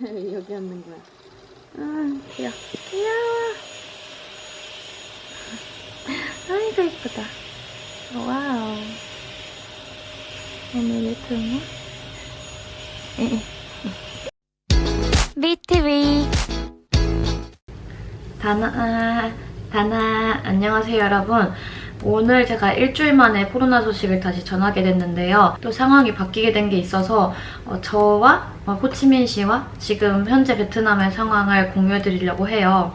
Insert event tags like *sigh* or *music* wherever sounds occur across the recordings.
*laughs* 여기 앉는 거야. 아, 귀여워. 귀여워. 아이고, 이쁘다. 와우. 오늘 유튜브? BTV. 다나, 아, 다나, 안녕하세요, 여러분. 오늘 제가 일주일 만에 코로나 소식을 다시 전하게 됐는데요. 또 상황이 바뀌게 된 게 있어서 어, 저와 어, 호치민 씨와 지금 현재 베트남의 상황을 공유해 드리려고 해요.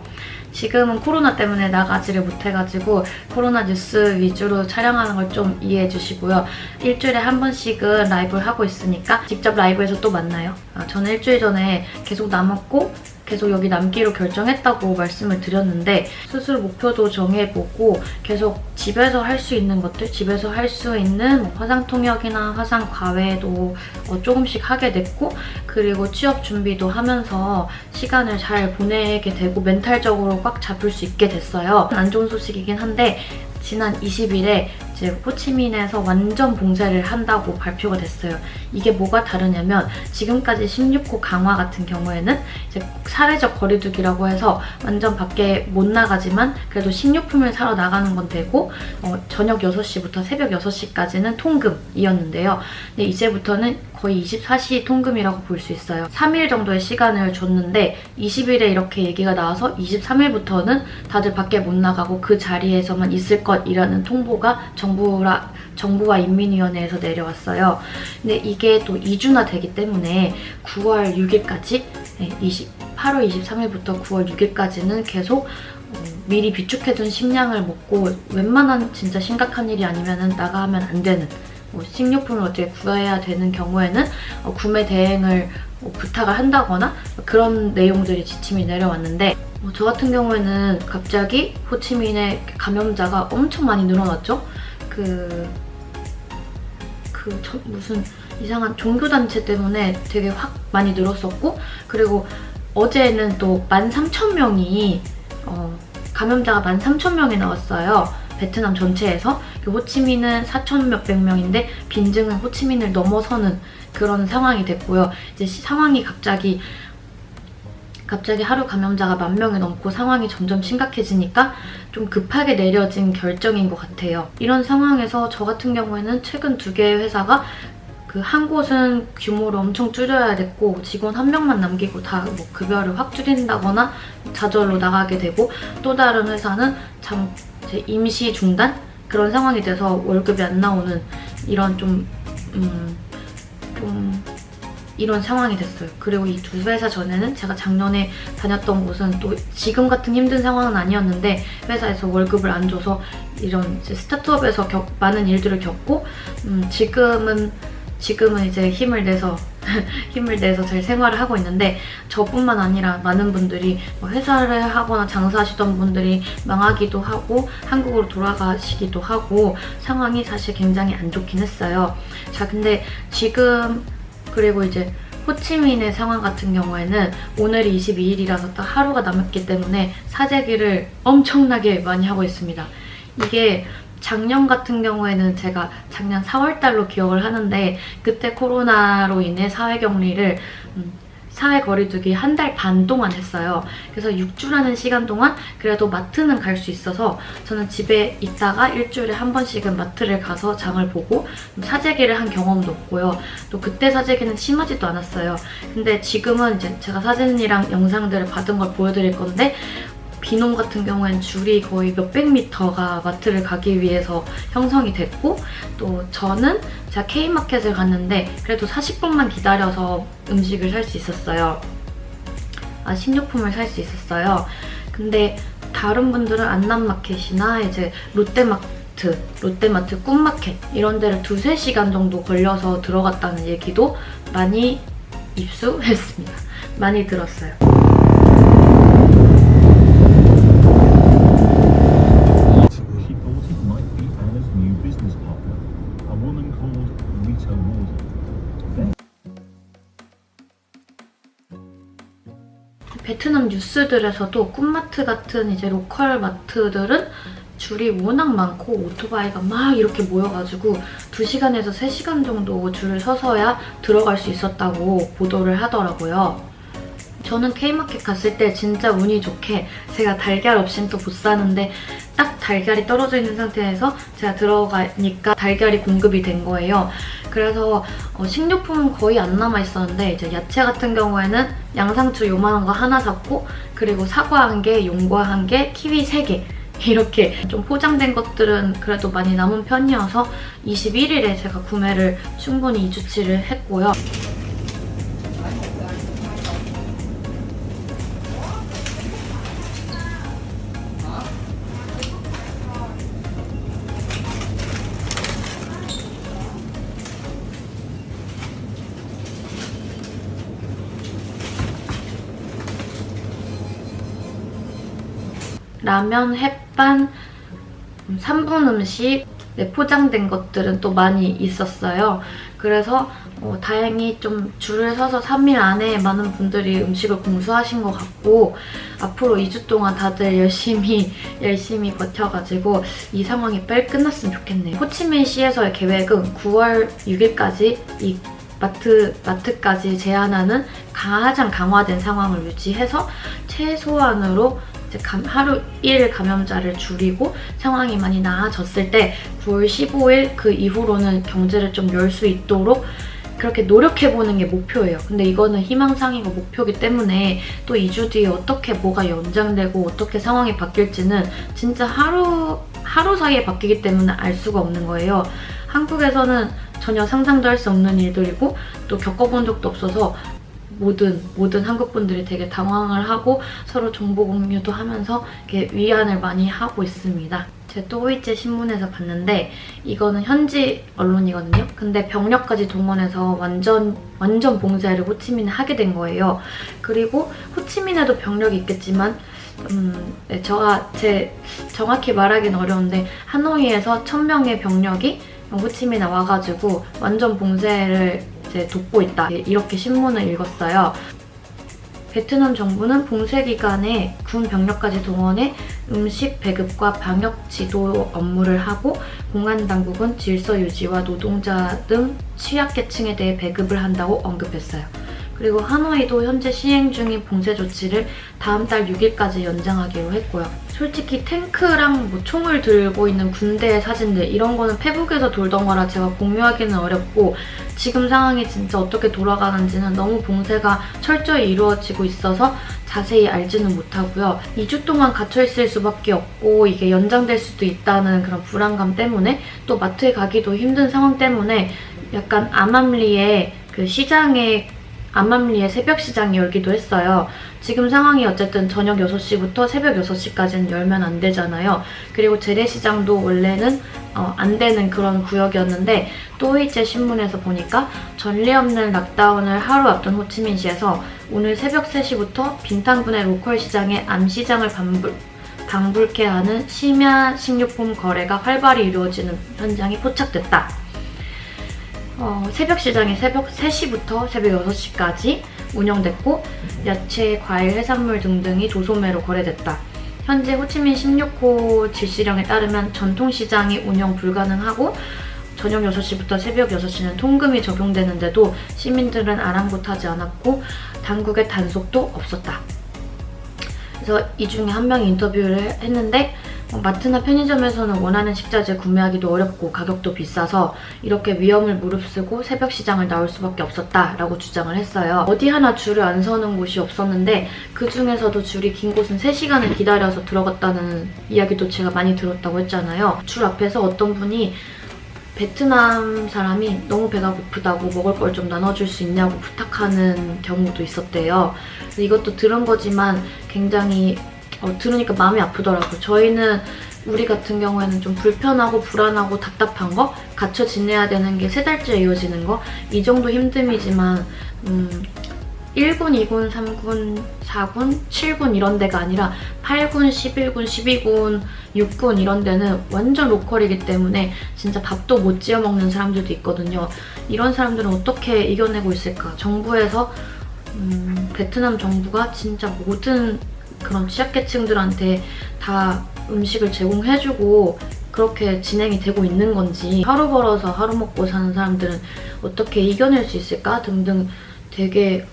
지금은 코로나 때문에 나가지를 못해가지고 코로나 뉴스 위주로 촬영하는 걸 좀 이해해 주시고요. 일주일에 한 번씩은 라이브를 하고 있으니까 직접 라이브에서 또 만나요. 아, 저는 일주일 전에 계속 남았고 계속 여기 남기로 결정했다고 말씀을 드렸는데 스스로 목표도 정해보고 계속 집에서 할 수 있는 것들, 집에서 할 수 있는 뭐 화상 통역이나 화상 과외도 어, 조금씩 하게 됐고 그리고 취업 준비도 하면서 시간을 잘 보내게 되고 멘탈적으로 꽉 잡을 수 있게 됐어요. 안 좋은 소식이긴 한데 지난 20일에 이제 호치민에서 완전 봉쇄를 한다고 발표가 됐어요. 이게 뭐가 다르냐면 지금까지 16호 강화 같은 경우에는 이제 사회적 거리두기라고 해서 완전 밖에 못 나가지만 그래도 식료품을 사러 나가는 건 되고 어, 저녁 6시부터 새벽 6시까지는 통금이었는데요. 근데 이제부터는 거의 24시 통금이라고 볼 수 있어요. 3일 정도의 시간을 줬는데 20일에 이렇게 얘기가 나와서 23일부터는 다들 밖에 못 나가고 그 자리에서만 있을 것이라는 통보가 정부라, 정부와 인민위원회에서 내려왔어요. 근데 이게 또 2주나 되기 때문에 9월 6일까지 20, 8월 23일부터 9월 6일까지는 계속 어, 미리 비축해둔 식량을 먹고 웬만한 진짜 심각한 일이 아니면 나가면 안 되는 뭐 식료품을 어떻게 구해야 되는 경우에는 어, 구매 대행을 뭐 부탁을 한다거나 그런 내용들이 지침이 내려왔는데 어, 저 같은 경우에는 갑자기 호치민의 감염자가 엄청 많이 늘어났죠. 그, 그 저- 무슨 이상한 종교단체 때문에 되게 확 많이 늘었었고 그리고 어제는 또 13,000명이 어, 감염자가 13,000명이 나왔어요. 베트남 전체에서 그 호치민은 4천 몇백 명인데 빈증은 호치민을 넘어서는 그런 상황이 됐고요. 이제 시- 상황이 갑자기 갑자기 하루 감염자가 만 명이 넘고 상황이 점점 심각해지니까 좀 급하게 내려진 결정인 것 같아요. 이런 상황에서 저 같은 경우에는 최근 두 개의 회사가 그 한 곳은 규모를 엄청 줄여야 됐고 직원 한 명만 남기고 다 뭐 급여를 확 줄인다거나 좌절로 나가게 되고 또 다른 회사는 참 임시 중단 그런 상황이 돼서 월급이 안 나오는 이런 좀 음, 좀 이런 상황이 됐어요. 그리고 이 두 회사 전에는 제가 작년에 다녔던 곳은 또 지금 같은 힘든 상황은 아니었는데 회사에서 월급을 안 줘서 이런 스타트업에서 겪- 많은 일들을 겪고 음, 지금은 지금은 이제 힘을 내서 *laughs* 힘을 내서 잘 생활을 하고 있는데 저뿐만 아니라 많은 분들이 뭐 회사를 하거나 장사하시던 분들이 망하기도 하고 한국으로 돌아가시기도 하고 상황이 사실 굉장히 안 좋긴 했어요. 자 근데 지금 그리고 이제 호치민의 상황 같은 경우에는 오늘이 22일이라서 딱 하루가 남았기 때문에 사재기를 엄청나게 많이 하고 있습니다. 이게 작년 같은 경우에는 제가 작년 4월달로 기억을 하는데 그때 코로나로 인해 사회격리를 음, 사회 거리두기 한 달 반 동안 했어요. 그래서 6주라는 시간 동안 그래도 마트는 갈 수 있어서 저는 집에 있다가 일주일에 한 번씩은 마트를 가서 장을 보고 사재기를 한 경험도 없고요. 또 그때 사재기는 심하지도 않았어요. 근데 지금은 이제 제가 사진이랑 영상들을 받은 걸 보여드릴 건데 비놈 같은 경우엔 줄이 거의 몇백 미터가 마트를 가기 위해서 형성이 됐고 또 저는 제가 K마켓을 갔는데 그래도 40분만 기다려서 음식을 살 수 있었어요. 아, 식료품을 살 수 있었어요. 근데 다른 분들은 안남마켓이나 이제 롯데마트, 롯데마트 꿈마켓 이런 데를 두세 시간 정도 걸려서 들어갔다는 얘기도 많이 입수했습니다. 많이 들었어요. 베트남 뉴스들에서도 꿈마트 같은 이제 로컬 마트들은 줄이 워낙 많고 오토바이가 막 이렇게 모여가지고 2시간에서 3시간 정도 줄을 서서야 들어갈 수 있었다고 보도를 하더라고요. 저는 K마켓 갔을 때 진짜 운이 좋게 제가 달걀 없이는 또못 사는데 딱 달걀이 떨어져 있는 상태에서 제가 들어가니까 달걀이 공급이 된 거예요. 그래서 어, 식료품은 거의 안 남아 있었는데 이제 야채 같은 경우에는 양상추 요만한 거 하나 샀고 그리고 사과 한 개, 용과 한 개, 키위 세 개. *laughs* 이렇게 좀 포장된 것들은 그래도 많이 남은 편이어서 21일에 제가 구매를 충분히 2주치를 했고요. 라면, 햇반, 3분 음식, 네, 포장된 것들은 또 많이 있었어요. 그래서 어, 다행히 좀 줄을 서서 3일 안에 많은 분들이 음식을 공수하신 것 같고 앞으로 2주 동안 다들 열심히 *laughs* 열심히 버텨가지고 이 상황이 빨리 끝났으면 좋겠네요. 호치민시에서의 계획은 9월 6일까지 이 마트, 마트까지 제한하는 가장 강화된 상황을 유지해서 최소한으로 감- 하루 1일 감염자를 줄이고 상황이 많이 나아졌을 때 9월 15일 그 이후로는 경제를 좀 열 수 있도록 그렇게 노력해보는 게 목표예요. 근데 이거는 희망상이고 목표기 때문에 또 2주 뒤에 어떻게 뭐가 연장되고 어떻게 상황이 바뀔지는 진짜 하루, 하루 사이에 바뀌기 때문에 알 수가 없는 거예요. 한국에서는 전혀 상상도 할 수 없는 일들이고 또 겪어본 적도 없어서 모든 모든 한국 분들이 되게 당황을 하고 서로 정보 공유도 하면서 이렇게 위안을 많이 하고 있습니다. 제 또이제 신문에서 봤는데 이거는 현지 언론이거든요. 근데 병력까지 동원해서 완전 완전 봉쇄를 호치민에 하게 된 거예요. 그리고 호치민에도 병력이 있겠지만 음, 네, 제가 제 정확히 말하기는 어려운데 하노이에서 1000명의 병력이 호치민에 와가지고 완전 봉쇄를 이제 돕고 있다. 이렇게 신문을 읽었어요. 베트남 정부는 봉쇄 기간에 군 병력까지 동원해 음식 배급과 방역 지도 업무를 하고 공안 당국은 질서 유지와 노동자 등 취약계층에 대해 배급을 한다고 언급했어요. 그리고 하노이도 현재 시행 중인 봉쇄 조치를 다음 달 6일까지 연장하기로 했고요. 솔직히 탱크랑 뭐 총을 들고 있는 군대의 사진들 이런 거는 페북에서 돌던 거라 제가 공유하기는 어렵고 지금 상황이 진짜 어떻게 돌아가는지는 너무 봉쇄가 철저히 이루어지고 있어서 자세히 알지는 못하고요. 2주 동안 갇혀있을 수밖에 없고 이게 연장될 수도 있다는 그런 불안감 때문에 또 마트에 가기도 힘든 상황 때문에 약간 암암리에 그 시장에 암암리에 새벽 시장이 열기도 했어요. 지금 상황이 어쨌든 저녁 6시부터 새벽 6시까지는 열면 안 되잖아요. 그리고 재래시장도 원래는 어, 안 되는 그런 구역이었는데 또이제 신문에서 보니까 전례 없는 락다운을 하루 앞둔 호치민시에서 오늘 새벽 3시부터 빈탄군의 로컬 시장에 암시장을 방불, 방불케 하는 심야 식료품 거래가 활발히 이루어지는 현장이 포착됐다. 어, 새벽 시장이 새벽 3시부터 새벽 6시까지 운영됐고 야채, 과일, 해산물 등등이 도소매로 거래됐다. 현재 호치민 16호 질시령에 따르면 전통시장이 운영 불가능하고 저녁 6시부터 새벽 6시는 통금이 적용되는데도 시민들은 아랑곳하지 않았고 당국의 단속도 없었다. 그래서 이 중에 한 명이 인터뷰를 했는데 어, 마트나 편의점에서는 원하는 식자재 구매하기도 어렵고 가격도 비싸서 이렇게 위험을 무릅쓰고 새벽 시장을 나올 수밖에 없었다라고 주장을 했어요. 어디 하나 줄을 안 서는 곳이 없었는데 그 중에서도 줄이 긴 곳은 3시간을 기다려서 들어갔다는 이야기도 제가 많이 들었다고 했잖아요. 줄 앞에서 어떤 분이 베트남 사람이 너무 배가 고프다고 먹을 걸 좀 나눠줄 수 있냐고 부탁하는 경우도 있었대요. 이것도 들은 거지만 굉장히 어, 들으니까 마음이 아프더라고요. 저희는 우리 같은 경우에는 좀 불편하고 불안하고 답답한 거, 갇혀 지내야 되는 게 세 달째 이어지는 거, 이 정도 힘듦이지만, 음, 1군, 2군, 3군, 4군, 7군 이런 데가 아니라 8군, 11군, 12군, 6군 이런 데는 완전 로컬이기 때문에 진짜 밥도 못 지어 먹는 사람들도 있거든요. 이런 사람들은 어떻게 이겨내고 있을까? 정부에서 음, 베트남 정부가 진짜 모든 그런 취약계층들한테 다 음식을 제공해주고 그렇게 진행이 되고 있는 건지 하루 벌어서 하루 먹고 사는 사람들은 어떻게 이겨낼 수 있을까? 등등 되게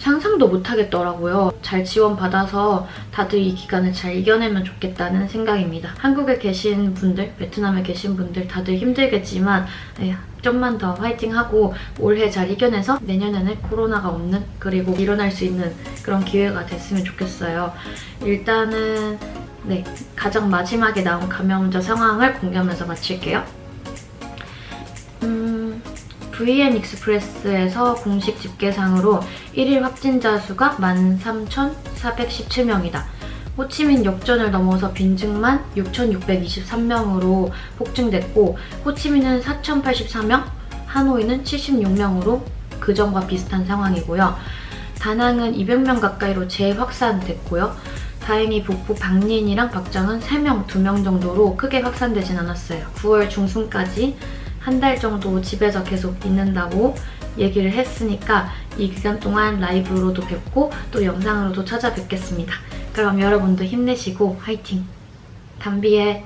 상상도 못 하겠더라고요. 잘 지원받아서 다들 이 기간을 잘 이겨내면 좋겠다는 생각입니다. 한국에 계신 분들, 베트남에 계신 분들 다들 힘들겠지만 에휴, 좀만 더 화이팅하고 올해 잘 이겨내서 내년에는 코로나가 없는 그리고 일어날 수 있는 그런 기회가 됐으면 좋겠어요. 일단은 네, 가장 마지막에 나온 감염자 상황을 공개하면서 마칠게요. 음, VN 익스프레스에서 공식 집계상으로 1일 확진자 수가 13,417명이다. 호치민 역전을 넘어서 빈증만 6,623명으로 폭증됐고 호치민은 4,084명, 하노이는 76명으로 그전과 비슷한 상황이고요. 다낭은 200명 가까이로 재확산됐고요. 다행히 북부 박린이랑 박장은 3명, 2명 정도로 크게 확산되진 않았어요. 9월 중순까지 한 달 정도 집에서 계속 있는다고 얘기를 했으니까 이 기간 동안 라이브로도 뵙고 또 영상으로도 찾아뵙겠습니다. 그럼 여러분도 힘내시고 화이팅! 담비의